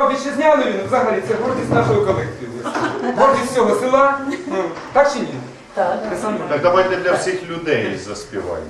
що вітчизняної він взагалі це гордість нашого колективу. Гордість всього села. Ну, так чи ні? Так. Так давайте для всіх людей заспіваємо.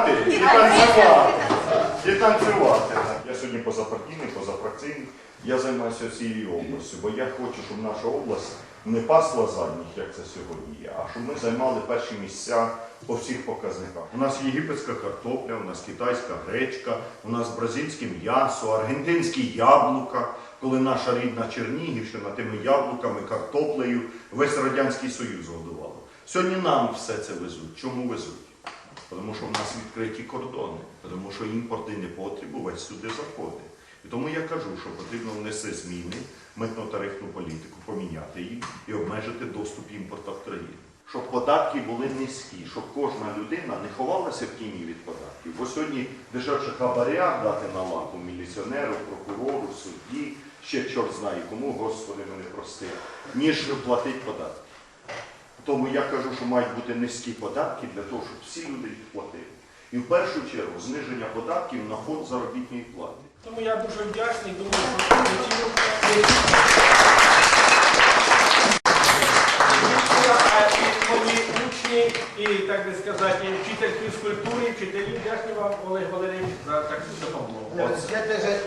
Співати, і танцювати. І танцювати. Я сьогодні позапартійний, позафракційний. Я займаюся всією областю, бо я хочу, щоб наша область не пасла задніх, як це сьогодні є, а щоб ми займали перші місця по всіх показниках. У нас єгипетська картопля, у нас китайська гречка, у нас бразильське м'ясо, аргентинські яблука, коли наша рідна Чернігівщина тими яблуками, картоплею весь Радянський Союз годувала. Сьогодні нам все це везуть. Чому везуть? Тому що в нас відкриті кордони, тому що імпортний непотріб увесь сюди заходить. І тому я кажу, що потрібно внести зміни, митно-тарифну політику, поміняти її і обмежити доступ імпорту в країну. Щоб податки були низькі, щоб кожна людина не ховалася в тіні від податків. Бо сьогодні дешевше хабаря дати на лапу міліціонеру, прокурору, судді, ще чорт знає кому, Господи мене прости, ніж платити податки. Тому я кажу, що мають бути низькі податки для того, щоб всі люди їх платили. І в першу чергу зниження податків на фонд заробітної плати. Тому я дуже вдячний, думаю, що ці мої учні і, так би сказати, вчитель фізкультури, вчителі, дякую вам, Олег Валерійович, за таку допомогу. Я теж